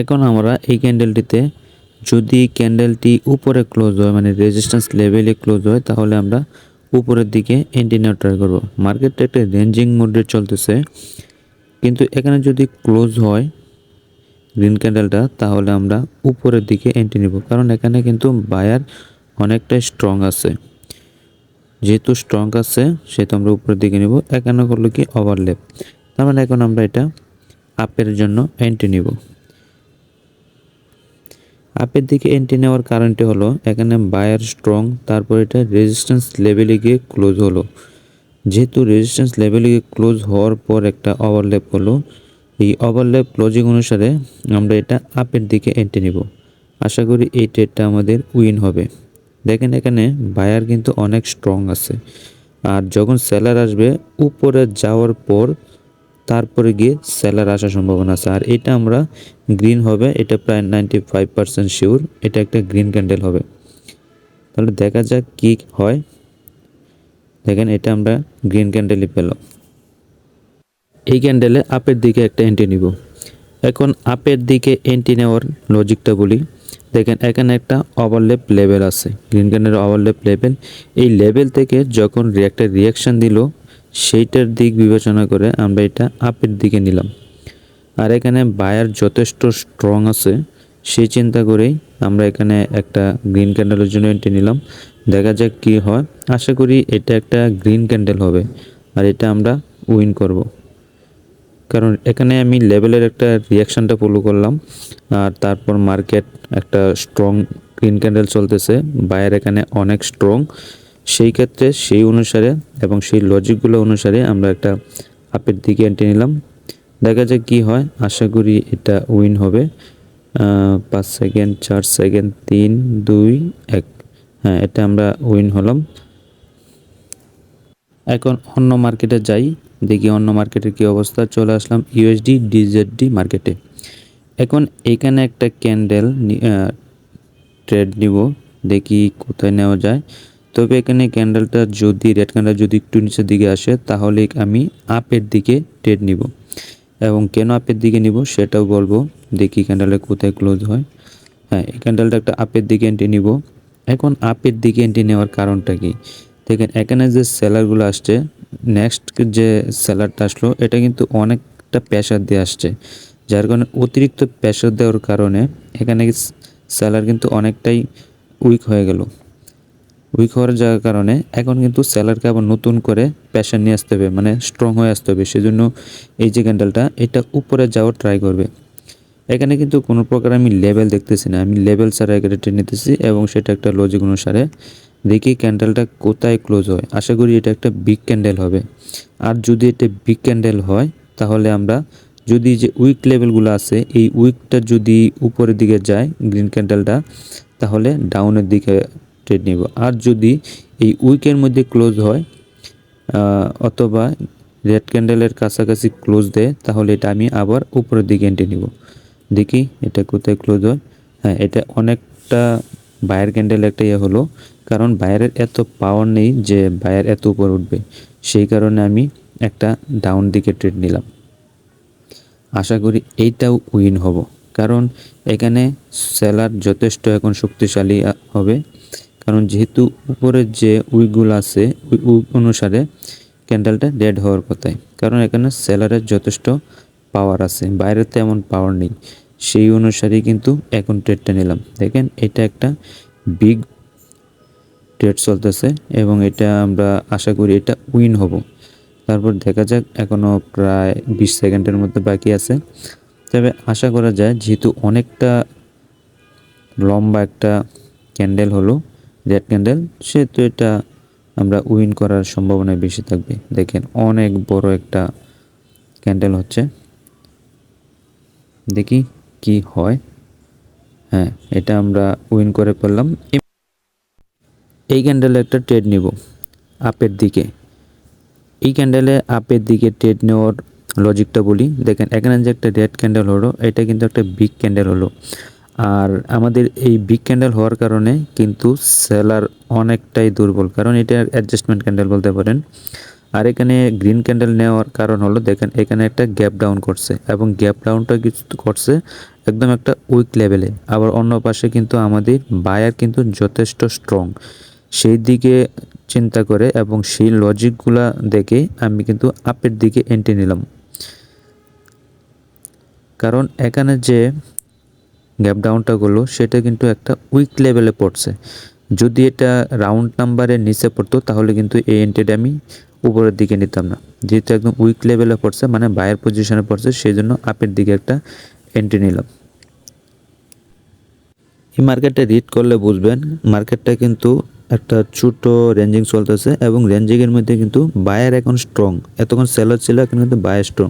এখন আমরা এই ক্যান্ডেলটিতে যদি ক্যান্ডেলটি উপরে ক্লোজ হয় মানে রেজিস্ট্যান্স লেভেলে ক্লোজ হয়, তাহলে আমরা উপরের দিকে এন্ট্রি নেওয়ার ট্রাই করব। মার্কেটটা একটা রেঞ্জিং মোডে চলতেছে। কিন্তু এখানে যদি ক্লোজ হয় গ্রিন ক্যান্ডেলটা তাহলে আমরা উপরের দিকে এন্ট্রি নেব। কারণ এখানে কিন্তু বায়ার অনেকটাই স্ট্রং আছে। যেহেতু স্ট্রং আছে, সেহেতু আমরা উপরের দিকে নিব। এখানে করল কি ওভারলেপ তার মানে এখন আমরা এটা আপের জন্য এন্ট্রি নিব। আপের দিকে এন্ট্রি নেওয়ার কারণটি হলো, এখানে বায়ার স্ট্রং তারপর এটা রেজিস্ট্যান্স লেভেলে গিয়ে ক্লোজ হলো। যেহেতু রেজিস্ট্যান্স লেভেলে গিয়ে ক্লোজ হওয়ার পর একটা ওভারল্যাপ হলো, এই ওভারল্যাপ ক্লোজিং অনুসারে আমরা এটা আপের দিকে এন্ট্রি নিব। আশা করি এই ট্রেডটা আমাদের উইন হবে। দেখেন এখানে বায়ার কিন্তু অনেক স্ট্রং আছে। আর যখন সেলার আসবে, উপরে যাওয়ার পর তারপরে গিয়ে সেলার আসার সম্ভাবনা আছে। আর এটা আমরা গ্রিন হবে, এটা প্রায় নাইনটি ফাইভ পার্সেন্ট শিওর এটা একটা গ্রিন ক্যান্ডেল হবে। তাহলে দেখা যাক কী হয়। দেখেন এটা আমরা গ্রিন ক্যান্ডেলই পেলাম। এই ক্যান্ডেলে আপের দিকে একটা এন্ট্রি নিব। এখন আপের দিকে এন্ট্রি নেওয়ার লজিকটা বলি। দেখেন এখানে একটা ওভারলেপ লেভেল আছে। গ্রিন ক্যান্ডেলের ওভারলেপ লেভেল এই লেভেল থেকে যখন একটা রিয়াকশান দিল সেইটার দিক বিবেচনা করে আমরা এটা আপের দিকে নিলাম। আর এখানে বায়ার যথেষ্ট স্ট্রং আছে সেই চিন্তা করেই আমরা এখানে একটা গ্রিন ক্যান্ডেলের জন্য এন্ট্রি নিলাম। দেখা যাক কী হয়। আশা করি এটা একটা গ্রিন ক্যান্ডেল হবে, আর এটা আমরা উইন করব। কারণ এখানে আমি লেভেলের একটা রিয়াকশানটা ফলো করলাম, আর তারপর মার্কেট একটা স্ট্রং গ্রিন ক্যান্ডেল চলতেছে। বায়ার এখানে অনেক স্ট্রং সেই ক্ষেত্রে সেই অনুসারে এবং সেই লজিকগুলো অনুসারে আমরা একটা আপের দিকে এন্ট্রি নিলাম। দেখা যাক কী হয়। আশা করি এটা উইন হবে। পাঁচ সেকেন্ড চার সেকেন্ড তিন, দুই, এক। হ্যাঁ এটা আমরা উইন হলাম। এখন অন্য মার্কেটে যাই। দেখি অন্য মার্কেটের কি অবস্থা। চলে আসলাম ইউএসডি ডিজেডডি মার্কেটে এখন এখানে একটা ক্যান্ডেল ট্রেড নিব। দেখি কোথায় নেওয়া যায়। তবে এখানে ক্যান্ডেলটা যদি রেড ক্যান্ডেল যদি একটু নিচের দিকে আসে, তাহলে আমি আপের দিকে ট্রেড নিব। এবং কেন আপের দিকে নিব সেটাও বলব। দেখি ক্যান্ডেলটা কোথায় ক্লোজ হয়। হ্যাঁ এই ক্যান্ডেলটা একটা আপের দিকে এন্ট্রি নিব। এখন আপের দিকে এন্ট্রি নেওয়ার কারণটা কি? দেখেন, এখানে যে সেলারগুলো আসছে নেক্সট যে সেলারটা আসলো, এটা কিন্তু অনেকটা প্রেশার দিয়ে আসছে। যার কারণে অতিরিক্ত প্রেশার দেওয়ার কারণে এখানে সেলার কিন্তু অনেকটাই উইক হয়ে গেল। উইক হওয়ার যাওয়ার কারণে এখন কিন্তু সেলারকে আবার নতুন করে প্রেশার নিয়ে আসতে হবে মানে স্ট্রং হয়ে আসতে হবে। সেজন্য এই যে ক্যান্ডেলটা এটা উপরে যাওয়ার ট্রাই করবে। এখানে কিন্তু কোনো প্রকার আমি লেভেল দেখতেছি না। আমি লেভেল ছাড়া টেনে নিতেছি এবং সেটা একটা লজিক অনুসারে দেখি ক্যান্ডেলটা কোথায় ক্লোজ হয়। আশা করি এটা একটা বিগ ক্যান্ডেল হবে। আর যদি এটা বিগ ক্যান্ডেল হয়, তাহলে আমরা যদি যে উইক লেভেলগুলো আছে, এই উইকটা যদি উপরের দিকে যায় গ্রিন ক্যান্ডেলটা তাহলে ডাউনের দিকে ট্রেড নিব। আর যদি এই উইকের মধ্যে ক্লোজ হয় অথবা রেড ক্যান্ডেলের কাছাকাছি ক্লোজ দেয়, তাহলে এটা আমি আবার উপরের দিকে এন্ট্রি নিব। দেখি এটা কোথায় ক্লোজ হয়। হ্যাঁ এটা অনেকটা বায়ার ক্যান্ডেল একটা ইয়ে হলো, কারণ বায়ারের এত পাওয়ার নেই যে বায়ার এত উপর উঠবে। সেই কারণে আমি একটা ডাউন দিকে ট্রেড নিলাম। আশা করি এইটাও উইন হব। কারণ এখানে সেলার যথেষ্ট এখন শক্তিশালী হবে। কারণ যেহেতু উপরের যে উইকগুলো আছে, ওই উইক অনুসারে ক্যান্ডেলটা ডেড হওয়ার কথাই। কারণ এখানে সেলারের যথেষ্ট পাওয়ার আছে বাইরে তেমন পাওয়ার নেই। সেই অনুসারেই কিন্তু এখন ট্রেডটা নিলাম। দেখেন, এটা একটা বিগ ট্রেড চলতেছে এবং এটা আমরা আশা করি এটা উইন হব। তারপর দেখা যাক এখনও প্রায় বিশ সেকেন্ডের মধ্যে বাকি আছে। তবে আশা করা যায়, যেহেতু অনেকটা লম্বা একটা ক্যান্ডেল হলো রেড ক্যান্ডেল সেহেতু এটা আমরা উইন করার সম্ভাবনা বেশি থাকবে। দেখেন, অনেক বড় একটা ক্যান্ডেল হচ্ছে। দেখি কি হয়। হ্যাঁ এটা আমরা উইন করে ফেললাম। এই ক্যান্ডেলে একটা ট্রেড নিব আপের দিকে। এই ক্যান্ডেলে আপের দিকে ট্রেড নেওয়ার লজিকটা বলি। দেখেন, এখানে যে একটা রেড ক্যান্ডেল হলো, এটা কিন্তু একটা বিগ ক্যান্ডেল হলো। আর আমাদের এই বিগ ক্যান্ডেল হওয়ার কারণে কিন্তু সেলার অনেকটাই দুর্বল। কারণ এটা অ্যাডজাস্টমেন্ট ক্যান্ডেল বলতে পারেন। আর এখানে গ্রিন ক্যান্ডেল নেওয়ার কারণ হলো, দেখেন, এখানে একটা গ্যাপ ডাউন করছে এবং গ্যাপ ডাউনটা কিছু করছে একদম একটা উইক লেভেলে আবার অন্য পাশে কিন্তু আমাদের বায়ার কিন্তু যথেষ্ট স্ট্রং সেই দিকে চিন্তা করে এবং সেই লজিকগুলা দেখে আমি কিন্তু আপের দিকে এন্ট্রি নিলাম। কারণ এখানে যে গ্যাপ ডাউনটা করল সেটা কিন্তু একটা উইক লেভেলে পড়ছে। যদি এটা রাউন্ড নাম্বারের নিচে পড়তো, তাহলে কিন্তু এই এন্ট্রিটা আমি উপরের দিকে নিতাম না। যেহেতু একদম উইক লেভেলে পড়ছে মানে বায়ের পজিশনে পড়ছে সেই জন্য আপের দিকে একটা এন্ট্রি নিলাম। এই মার্কেটটা রিড করলে বুঝবেন মার্কেটটা কিন্তু একটা ছোট রেঞ্জিং চলতেছে এবং রেঞ্জিংয়ের মধ্যে কিন্তু বায়ার এখন স্ট্রং এতক্ষণ সেলার ছিল, এখন কিন্তু বায়ার স্ট্রং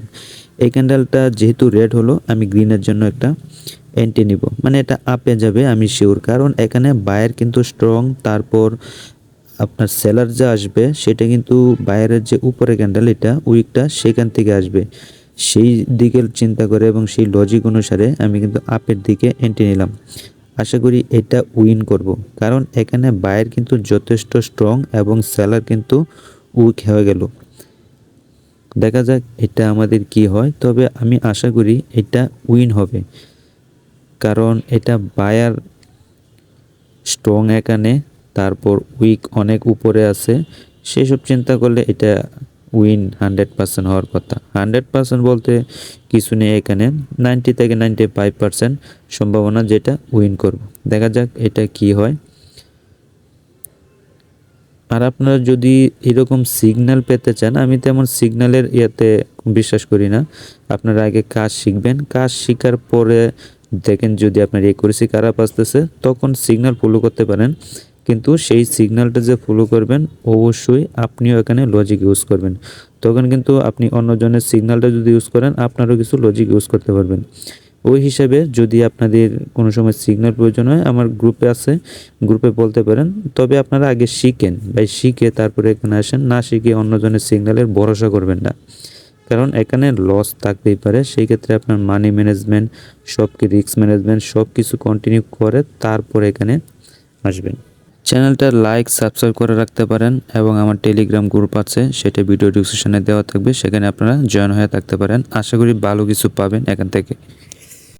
এই ক্যান্ডেলটা যেহেতু রেড হলো, আমি গ্রিনের জন্য একটা এন্ট্রি নিব। মানে এটা আপে যাবে, আমি শিওর কারণ এখানে বায়ার কিন্তু স্ট্রং তারপর আপনার সেলার যা আসবে, সেটা কিন্তু বাইরের যে উপরে ক্যান্ডেল এটা উইকটা সেখান থেকে আসবে। সেই দিকে চিন্তা করে এবং সেই লজিক অনুসারে আমি কিন্তু আপের দিকে এন্ট্রি নিলাম। আশা করি এটা উইন করব। কারণ এখানে বায়ের কিন্তু যথেষ্ট স্ট্রং এবং সেলার কিন্তু উইক হয়ে গেল। দেখা যাক এটা আমাদের কি হয়, তবে আমি আশা করি এটা উইন হবে। কারণ এটা বায়ার স্ট্রং এখানে, তারপর উইক অনেক উপরে আছে। সেসব চিন্তা করলে এটা উইন হান্ড্রেড পার্সেন্ট হওয়ার কথা। হান্ড্রেড পার্সেন্ট বলতে কিছু নেই এখানে, নাইনটি থেকে নাইনটি ফাইভ পার্সেন্ট সম্ভাবনা যেটা উইন করব। দেখা যাক এটা কি হয়। আর আপনারা যদি এরকম সিগন্যাল পেতে চান, আমি তেমন সিগন্যালের ইয়েতে বিশ্বাস করি না। আপনারা আগে কাজ শিখবেন। কাজ শেখার পরে দেখেন যদি আপনার এই করেছি খারাপ আসতেছে, তখন সিগনাল ফলো করতে পারেন। কিন্তু সেই সিগনালটা যে ফলো করবেন, অবশ্যই আপনিও এখানে লজিক ইউজ করবেন। তখন কিন্তু আপনি অন্যজনের সিগনালটা যদি ইউজ করেন, আপনারও কিছু লজিক ইউজ করতে পারবেন। ওই হিসাবে যদি আপনাদের কোনো সময় সিগনাল প্রয়োজন হয়, আমার গ্রুপে আছে গ্রুপে বলতে পারেন। তবে আপনারা আগে শিখেন। ভাই, শিখে তারপরে এখানে আসেন। না শিখে অন্যজনের সিগনালের ভরসা করবেন না। কারণ এখানে লস থাকতেই পারে। সেই ক্ষেত্রে আপনার মানি ম্যানেজমেন্ট সব কি রিস্ক ম্যানেজমেন্ট সব কিছু কন্টিনিউ করে তারপর এখানে আসবেন। চ্যানেলটা লাইক সাবস্ক্রাইব করে রাখতে পারেন এবং আমার টেলিগ্রাম গ্রুপ আছে, সেটা ভিডিও ডিসক্রিপশনে দেওয়া থাকবে। সেখানে আপনারা জয়েন হয়ে থাকতে পারেন। আশা করি ভালো কিছু পাবেন এখান থেকে।